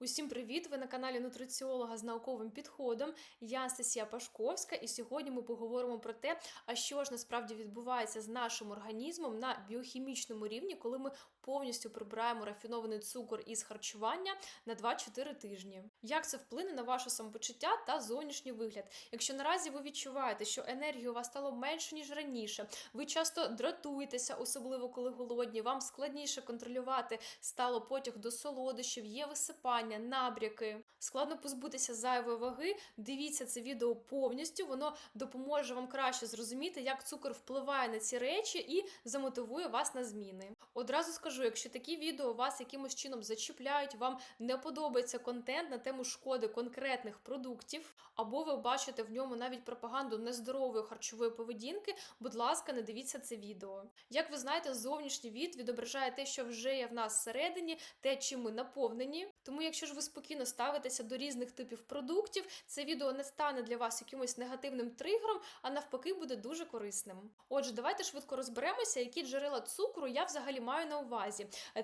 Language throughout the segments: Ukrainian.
Усім привіт! Ви на каналі нутриціолога з науковим підходом. Я Сесія Пашковська, і сьогодні ми поговоримо про те, а що ж насправді відбувається з нашим організмом на біохімічному рівні, коли ми повністю прибираємо рафінований цукор із харчування на 2-4 тижні. Як це вплине на ваше самопочуття та зовнішній вигляд? Якщо наразі ви відчуваєте, що енергії у вас стало менше ніж раніше, ви часто дратуєтеся, особливо коли голодні, вам складніше контролювати стало потяг до солодощів, є висипання, набряки. Складно позбутися зайвої ваги. Дивіться це відео повністю. Воно допоможе вам краще зрозуміти, як цукор впливає на ці речі і замотивує вас на зміни. Одразу скажу, якщо такі відео вас якимось чином зачіпляють, вам не подобається контент на тему шкоди конкретних продуктів, або ви бачите в ньому навіть пропаганду нездорової харчової поведінки, будь ласка, не дивіться це відео. Як ви знаєте, зовнішній від відображає те, що вже є в нас всередині, те, чим ми наповнені. Тому, якщо ж ви спокійно ставитеся до різних типів продуктів, це відео не стане для вас якимось негативним тригером, а навпаки, буде дуже корисним. Отже, давайте швидко розберемося, які джерела цукру я взагалі маю на увазі.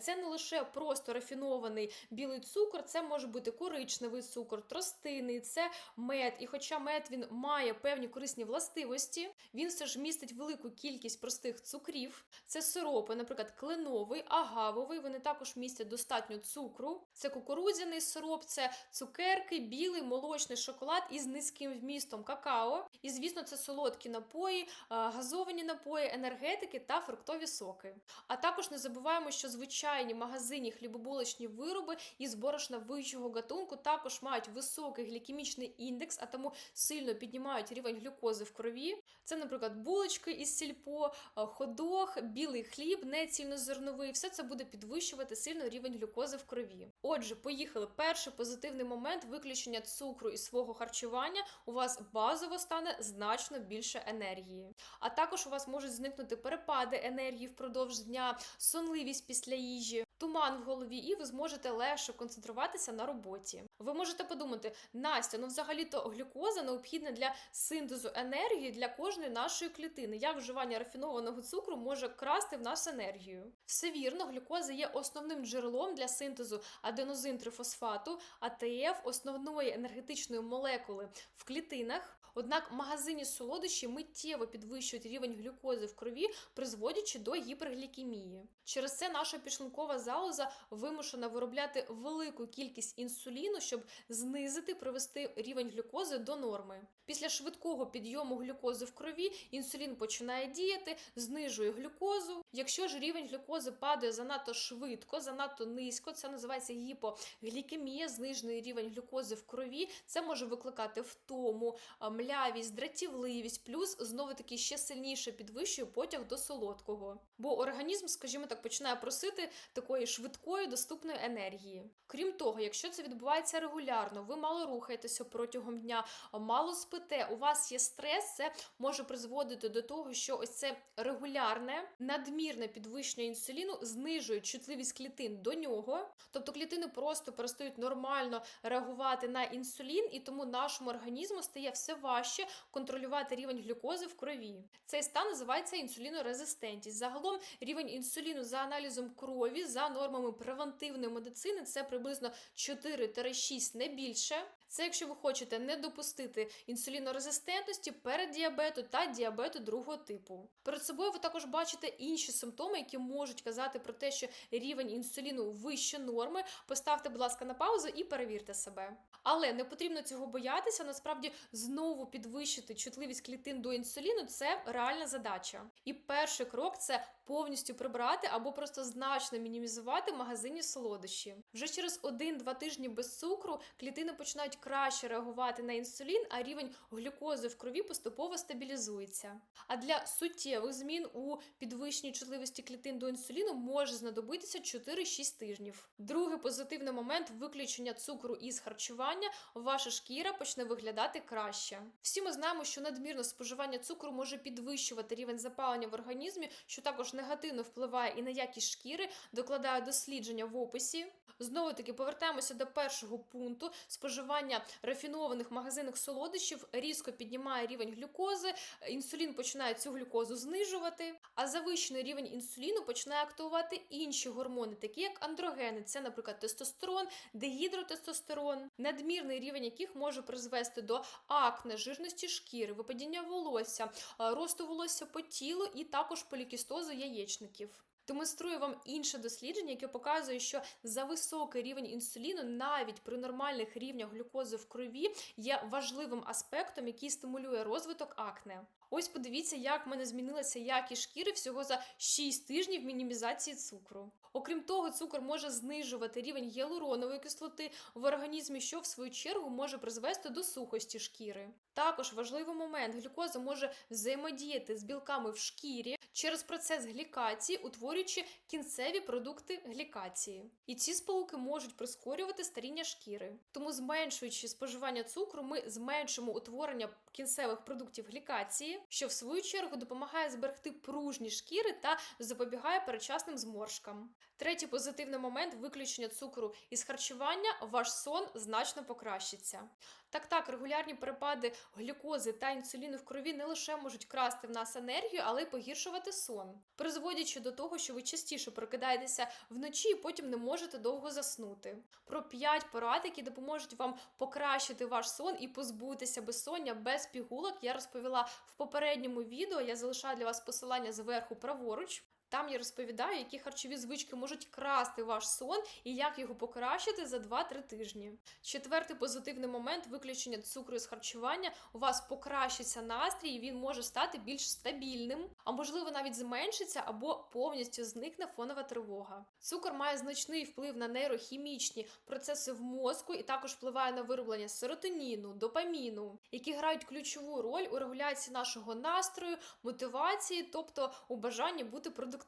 Це не лише просто рафінований білий цукор, це може бути коричневий цукор, тростинний, це мед. І хоча мед він має певні корисні властивості, він все ж містить велику кількість простих цукрів. Це сиропи, наприклад, кленовий, агавовий. Вони також містять достатньо цукру. Це кукурудзяний сироп, це цукерки, білий молочний шоколад із низьким вмістом какао. І, звісно, це солодкі напої, газовані напої, енергетики та фруктові соки. А також не забуваємо, що звичайні магазинні хлібобулочні вироби із борошна вищого гатунку також мають високий глікемічний індекс, а тому сильно піднімають рівень глюкози в крові. Це, наприклад, булочки із сільпо, ходох, білий хліб, не цільнозерновий. Все це буде підвищувати сильно рівень глюкози в крові. Отже, поїхали. Перший позитивний момент виключення цукру із свого харчування. У вас базово стане значно більше енергії. А також у вас можуть зникнути перепади енергії впродовж дня, сонливість після їжі. Туман в голові, і ви зможете легше концентруватися на роботі. Ви можете подумати, Настя, ну взагалі-то глюкоза необхідна для синтезу енергії для кожної нашої клітини. Як вживання рафінованого цукру може красти в нас енергію? Все вірно, глюкоза є основним джерелом для синтезу аденозин-трифосфату, АТФ, основної енергетичної молекули в клітинах. Однак магазинні солодощі миттєво підвищують рівень глюкози в крові, призводячи до гіперглікемії. Через це наша підшлункова залоза вимушена виробляти велику кількість інсуліну, щоб знизити, привести рівень глюкози до норми. Після швидкого підйому глюкози в крові інсулін починає діяти, знижує глюкозу. Якщо ж рівень глюкози падає занадто швидко, занадто низько, це називається гіпоглікемія, знижений рівень глюкози в крові. Це може викликати втому, млявість, дратівливість, плюс знову таки ще сильніше підвищує потяг до солодкого. Бо організм, скажімо так, починає просити такої швидкої доступної енергії. Крім того, якщо це відбувається регулярно, ви мало рухаєтеся протягом дня, мало спите, у вас є стрес, це може призводити до того, що ось це регулярне, надмірне підвищення інсуліну знижує чутливість клітин до нього. Тобто клітини просто перестають нормально реагувати на інсулін, і тому нашому організму стає все важче контролювати рівень глюкози в крові. Цей стан називається інсулінорезистентність. Загалом рівень інсуліну за аналізом крові, за нормами превентивної медицини, це приблизно 4-6 не більше. Це якщо ви хочете не допустити інсулінорезистентності, переддіабету та діабету другого типу. Перед собою ви також бачите інші симптоми, які можуть казати про те, що рівень інсуліну вище норми. Поставте, будь ласка, на паузу і перевірте себе. Але не потрібно цього боятися. Насправді знову підвищити чутливість клітин до інсуліну це реальна задача. І перший крок це повністю прибрати або просто значно мінімізувати магазинні солодощі. Вже через 1-2 тижні без цукру клітини починають краще реагувати на інсулін, а рівень глюкози в крові поступово стабілізується. А для суттєвих змін у підвищенні чутливості клітин до інсуліну може знадобитися 4-6 тижнів. Другий позитивний момент виключення цукру із харчування, ваша шкіра почне виглядати краще. Всі ми знаємо, що надмірне споживання цукру може підвищувати рівень запалення в організмі, що також негативно впливає і на якість шкіри, докладає дослідження в описі. Знову таки повертаємося до першого пункту. Споживання рафінованих магазинних солодощів різко піднімає рівень глюкози. Інсулін починає цю глюкозу знижувати, а завищений рівень інсуліну починає активувати інші гормони, такі як андрогени. Це, наприклад, тестостерон, дегідротестостерон, надмірний рівень яких може призвести до акне, жирності шкіри, випадіння волосся, росту волосся по тілу і також полікістозу яєчників. Демонструю вам інше дослідження, яке показує, що за високий рівень інсуліну, навіть при нормальних рівнях глюкози в крові, є важливим аспектом, який стимулює розвиток акне. Ось подивіться, як в мене змінилася якість шкіри всього за 6 тижнів мінімізації цукру. Окрім того, цукор може знижувати рівень гіалуронової кислоти в організмі, що в свою чергу може призвести до сухості шкіри. Також важливий момент: глюкоза може взаємодіяти з білками в шкірі через процес глікації, утворюючи кінцеві продукти глікації. І ці сполуки можуть прискорювати старіння шкіри. Тому, зменшуючи споживання цукру, ми зменшимо утворення кінцевих продуктів глікації, що в свою чергу допомагає зберегти пружні шкіри та запобігає передчасним зморшкам. Третій позитивний момент виключення цукру із харчування ваш сон значно покращиться. Так, так, регулярні перепади глюкози та інсуліну в крові не лише можуть красти в нас енергію, але й погіршувати сон, призводячи до того, що ви частіше прокидаєтеся вночі і потім не можете довго заснути. Про 5 порад, які допоможуть вам покращити ваш сон і позбутися безсоння без пігулок, я розповіла в попередньому відео. Я залишаю для вас посилання зверху праворуч. Там я розповідаю, які харчові звички можуть красти ваш сон і як його покращити за 2-3 тижні. Четвертий позитивний момент виключення цукру з харчування. У вас покращиться настрій, і він може стати більш стабільним, а можливо навіть зменшиться або повністю зникне фонова тривога. Цукор має значний вплив на нейрохімічні процеси в мозку і також впливає на вироблення серотоніну, допаміну, які грають ключову роль у регуляції нашого настрою, мотивації, тобто у бажанні бути продуктивним.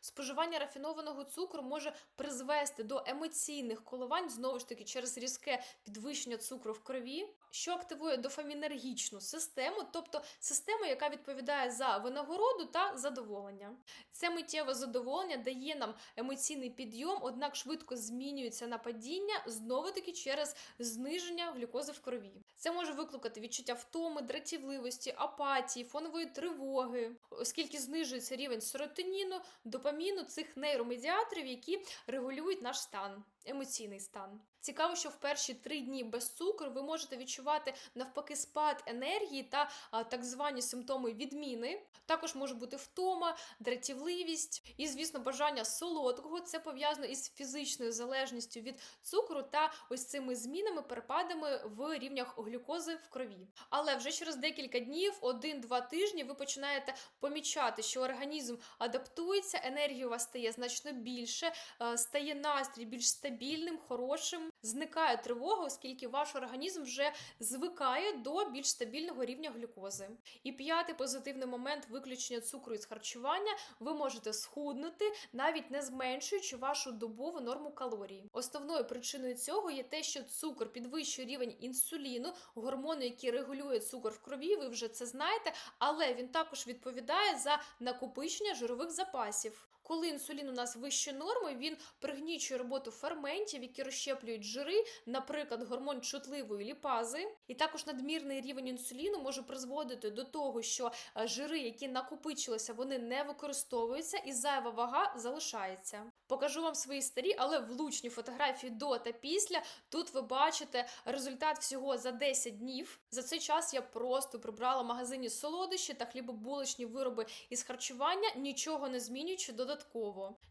Споживання рафінованого цукру може призвести до емоційних коливань знову ж таки через різке підвищення цукру в крові, що активує дофамінергічну систему, тобто систему, яка відповідає за винагороду та задоволення. Це миттєве задоволення дає нам емоційний підйом, однак швидко змінюється на падіння знову таки через зниження глюкози в крові. Це може викликати відчуття втоми, дратівливості, апатії, фонової тривоги, оскільки знижується рівень серотоніну, допаміну цих нейромедіаторів, які регулюють наш стан, емоційний стан. Цікаво, що в перші три дні без цукру ви можете відчувати навпаки спад енергії та а, так звані симптоми відміни. Також може бути втома, дратівливість і, звісно, бажання солодкого. Це пов'язано із фізичною залежністю від цукру та ось цими змінами, перепадами в рівнях глюкози в крові. Але вже через декілька днів, один-два тижні, ви починаєте помічати, що організм адаптується, енергії у вас стає значно більше, е, стає настрій більш стабільним, хорошим. Зникає тривога, оскільки ваш організм вже звикає до більш стабільного рівня глюкози. І п'ятий позитивний момент виключення цукру із харчування ви можете схуднути, навіть не зменшуючи вашу добову норму калорій. Основною причиною цього є те, що цукор підвищує рівень інсуліну, гормону, який регулює цукор в крові. Ви вже це знаєте, але він також відповідає за накопичення жирових запасів. Коли інсулін у нас вище норми, він пригнічує роботу ферментів, які розщеплюють жири, наприклад, гормон чутливої ліпази. І також надмірний рівень інсуліну може призводити до того, що е, жири, які накопичилися, вони не використовуються, і зайва вага залишається. Покажу вам свої старі, але влучні фотографії до та після. Тут ви бачите результат всього за 10 днів. За цей час я просто прибрала в магазині солодощі та хлібобулочні вироби із харчування, нічого не змінюючи додатково.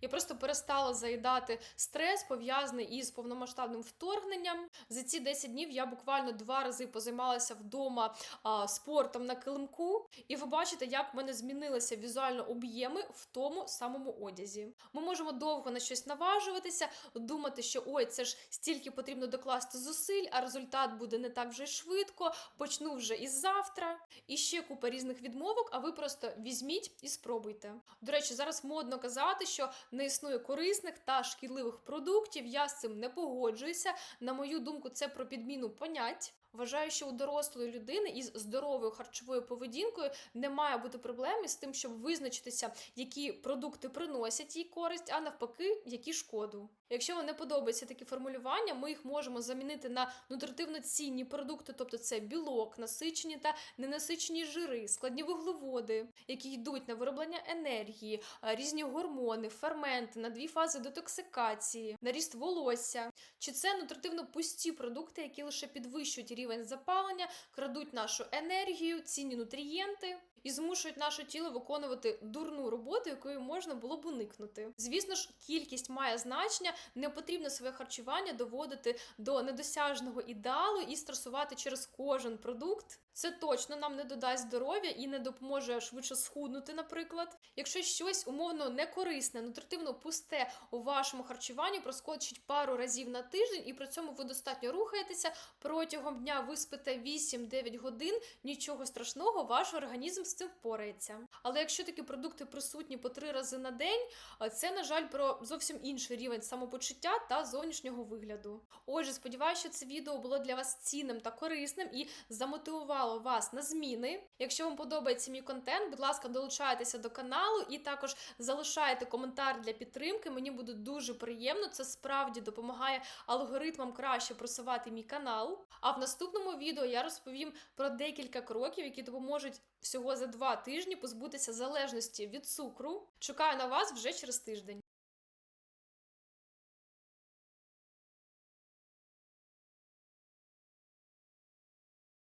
Я просто перестала заїдати стрес, пов'язаний із повномасштабним вторгненням. За ці 10 днів я буквально два рази позаймалася вдома а, спортом на килимку, і ви бачите, як в мене змінилися візуально об'єми в тому самому одязі. Ми можемо довго на щось наважуватися, думати, що ой, це ж стільки потрібно докласти зусиль, а результат буде не так вже й швидко. Почну вже із завтра. І ще купа різних відмовок, а ви просто візьміть і спробуйте. До речі, зараз модно казати, що не існує корисних та шкідливих продуктів. Я з цим не погоджуюся. На мою думку, це про підміну понять. Вважаю, що у дорослої людини із здоровою харчовою поведінкою не має бути проблеми з тим, щоб визначитися, які продукти приносять їй користь, а навпаки, які шкоду. Якщо вам не подобаються такі формулювання, ми їх можемо замінити на нутритивно цінні продукти, тобто це білок, насичені та ненасичені жири, складні вуглеводи, які йдуть на вироблення енергії, різні гормони, ферменти, на дві фази детоксикації, на ріст волосся. Чи це нутритивно пусті продукти, які лише підвищують рівень запалення, крадуть нашу енергію, цінні нутрієнти і змушують наше тіло виконувати дурну роботу, якої можна було б уникнути. Звісно ж, кількість має значення, не потрібно своє харчування доводити до недосяжного ідеалу і стресувати через кожен продукт. Це точно нам не додасть здоров'я і не допоможе швидше схуднути, наприклад. Якщо щось умовно некорисне, нутритивно пусте у вашому харчуванні проскочить пару разів на тиждень, і при цьому ви достатньо рухаєтеся протягом дня ви спите 8-9 годин, нічого страшного, ваш організм з цим впорається. Але якщо такі продукти присутні по три рази на день, це, на жаль, про зовсім інший рівень самопочуття та зовнішнього вигляду. Отже, сподіваюся, що це відео було для вас цінним та корисним і замотивувало вас на зміни. Якщо вам подобається мій контент, будь ласка, долучайтеся до каналу і також залишайте коментар для підтримки. Мені буде дуже приємно. Це справді допомагає алгоритмам краще просувати мій канал. А в наступному відео я розповім про декілька кроків, які допоможуть всього за два тижні позбутися залежності від цукру. Чекаю на вас вже через тиждень.